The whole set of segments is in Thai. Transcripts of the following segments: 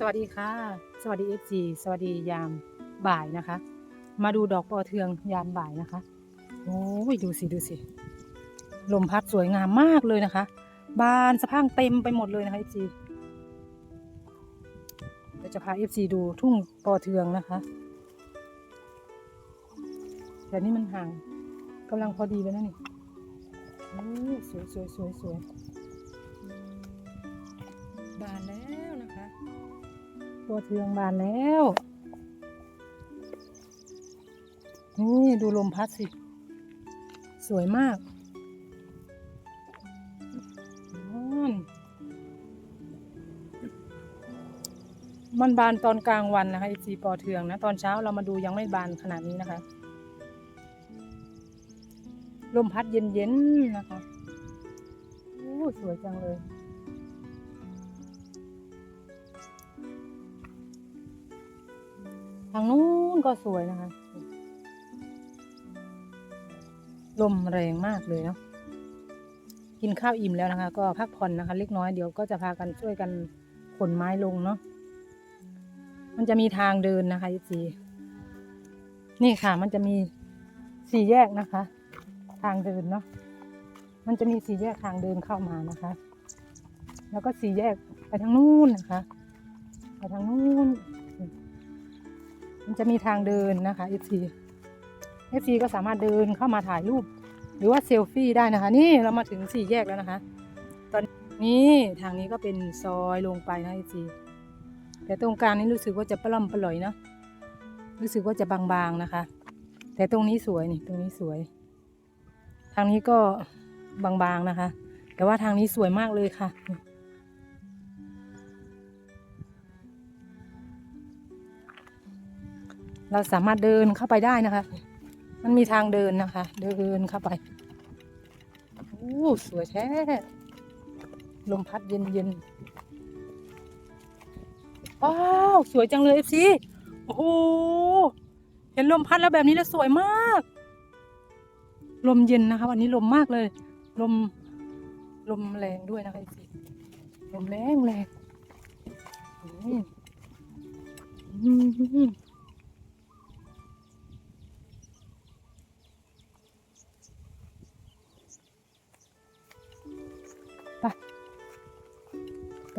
สวัสดีค่ะ สวัสดีเอฟซีสวัสดียามบ่ายนะคะ มาดูดอกปอเทืองยามบ่ายนะคะ โอ้ยดูสิดูสิ ลมพัดสวยงามมากเลยนะคะ บานสะพังเต็มไปหมดเลยนะคะเอฟซีเดี๋ยวจะพาเอฟซีดูทุ่งปอเทืองนะคะแต่นี่มันห่างกำลังพอดีเลยนะนี่โอ้สวยสวยสวยสวยบานแล้วนะคะ ปอเทืองบานแล้ว นี่ดูลมพัดสิ สวยมากมันบานตอนกลางวันนะคะอีซีปอเทืองนะ ตอนเช้าเรามาดูยังไม่บานขนาดนี้นะคะ ลมพัดเย็นๆนะคะ โอ้สวยจังเลยางนู้นก็สวยนะคะ ลมแรงมากเลยเนาะกินข้าวอิ่มแล้วนะคะ ก็พักผ่อนนะคะ เล็กน้อยเดี๋ยวก็จะพากันช่วยกันขนไม้ลงเนาะมันจะมีทางเดินนะคะยีนี่ค่ะ มันจะมีสี่แยกนะคะ ทางเดินเนาะมันจะมีสี่แยกทางเดินเข้ามานะคะ แล้วก็สี่แยกไปทางนู้นนะคะ ไปทางนู้น มันจะมีทางเดินนะคะ FC FC ก็สามารถเดินเข้ามาถ่ายรูป หรือว่าเซลฟี่ได้นะคะ นี่เรามาถึงสี่แยกแล้วนะคะ ตอนนี้ทางนี้ก็เป็นซอยลงไปนะ FC แต่ตรงกลางนี้รู้สึกว่าจะปล่อมปล่อยเนาะรู้สึกว่าจะบางๆนะคะ แต่ตรงนี้สวยนี่ตรงนี้สวย ทางนี้ก็บางๆนะคะ แต่ว่าทางนี้สวยมากเลยค่ะ เราสามารถเดินเข้าไปได้นะคะ มันมีทางเดินนะคะ เดินเข้าไปโอ้สวยแท้ลมพัดเย็นเย็นว้าวสวยจังเลยเอฟซีโอ้โหเห็นลมพัดแล้วแบบนี้แล้วสวยมาก ลมเย็นนะคะวันนี้ลมมากเลย ลมลมแรงด้วยนะคะเอฟซีลมแรงแรงอืม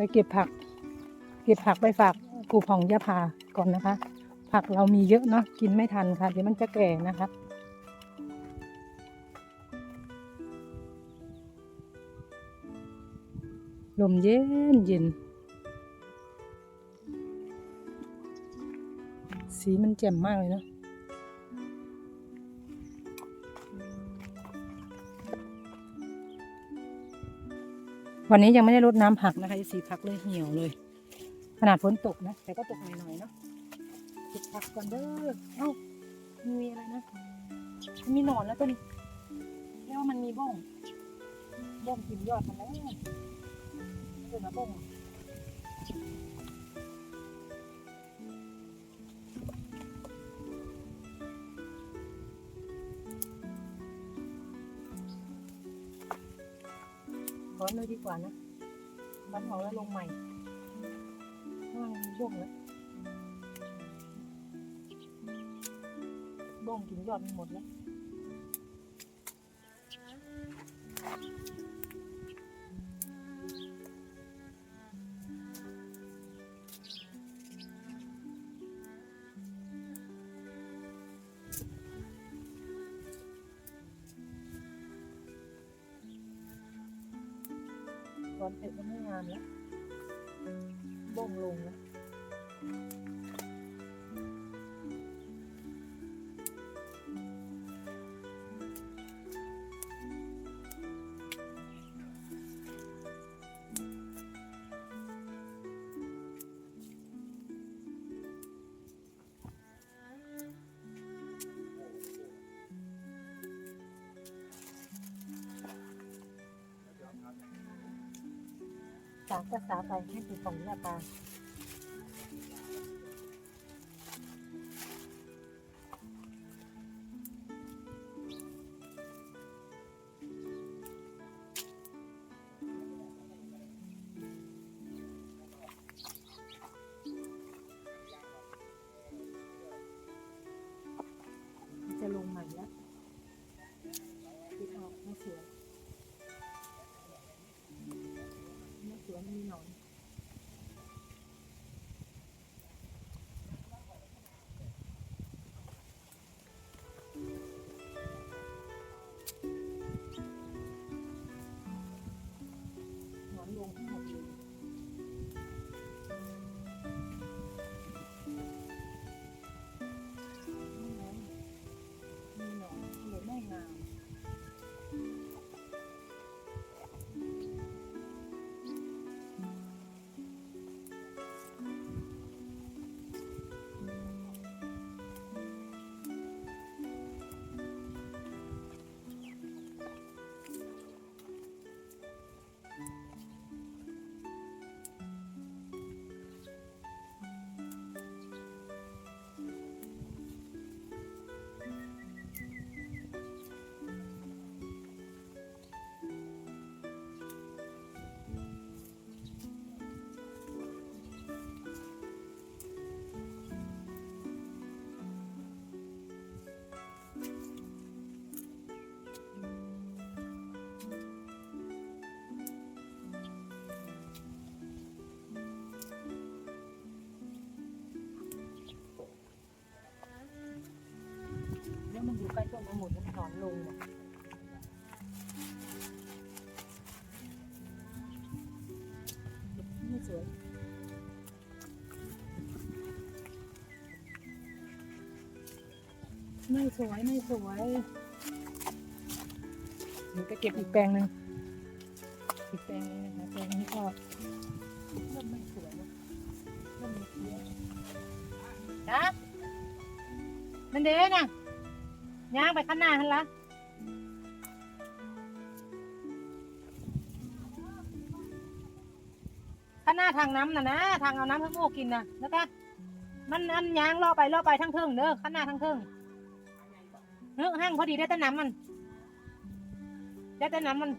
ไปเก็บผัก เก็บผักไปฝากครูผ่องยาพาก่อนนะคะ ผักเรามีเยอะเนาะกินไม่ทันค่ะ เดี๋ยวมันจะแก่นะคะลมเย็นเย็น สีมันแจ่มมากเลยเนาะ วันนี้ยังไม่ได้รดน้ำผักนะคะสีผักเลยเหี่ยวเลย ขนาดฝนตกนะ แต่ก็ตกหน่อยๆเนาะเก็บผักก่อนเด้อเอ้ามีอะไรนะ มีหนอนแล้วตัวนี้เรียกว่ามันมีบ้องบ้องกินยอดมันแล้วเป็นมาบ้อง ว่านะมันออกแล้วลงใหม่ข้างล่างมีบ้องแล้วบ้องกินยอดมันหมดแล้ว ตอนเสร็จก็ไม่งามแล้วบ่งลงแล้ จากภาษาไปให้สีของยาปลา ต้นมะมุนมันถอนลงเนี่ยไม่สวยไม่สวยไม่สวยเดี๋ยวจะเก็บอีกแปลงหนึ่งอีกแปลงนึงนะคะแปลงนี้ก็เริ่มไม่สวยแล้วเริ่มมีเพี้ยนะมันเด้น่ะ ย่างไปข้างหน้าหันละข้างหน้าทางน้ำน่ะนะทางเอาน้ำทั้งโมกินน่ะแล้วก็มันอันย่างล่อไปล่อไปทั้งเทิงเด้อข้างหน้าทั้งเทิงเฮ้ยห้างพอดีได้แต่น้ำมันได้แต่น้ำมัน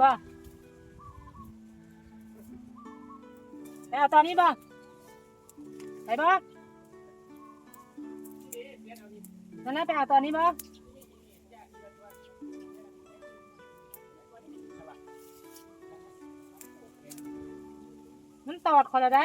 บ่ไปเอาตอนนี้บ่ไปบ่ ตอนนั้นไปเอาตอนนี้บ่มันตอดคนละได้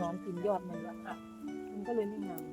นอนกินยอดมันละค่ะมันก็เลยไม่งาม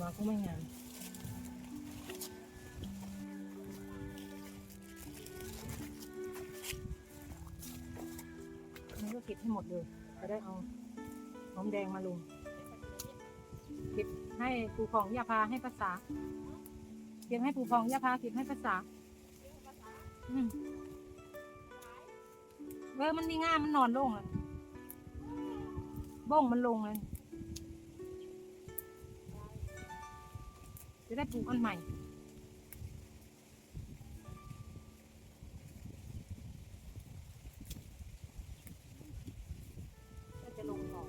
มาก็ไม่งามนี่ก็เก็บให้หมดเลยจะได้เอาหอมแดงมาลงเก็บให้ปูของยาพาให้ภาษาเก็บให้ปูของยาพาเก็บให้ภาษาอืมเออมันมีง่ามมันนอนลงเลยบ้งมันลงเลย จะได้ปลูกอันใหม่ ก็จะลงหน่อ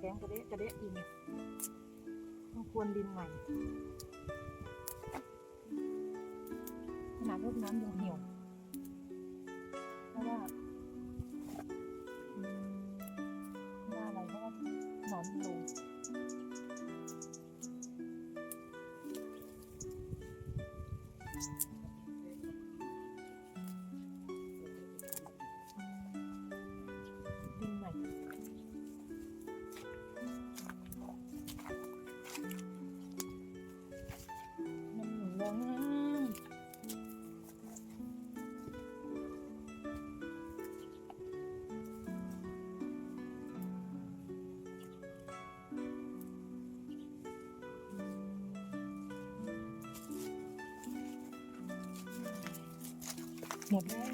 แกงกระเดะกระเดะดินต้องควรดินใหม่ รดน้ำยังเหี่ยวเพราะว่าเพราะว่าอะไรเพราะว่าหนอนมันลงดิน ใ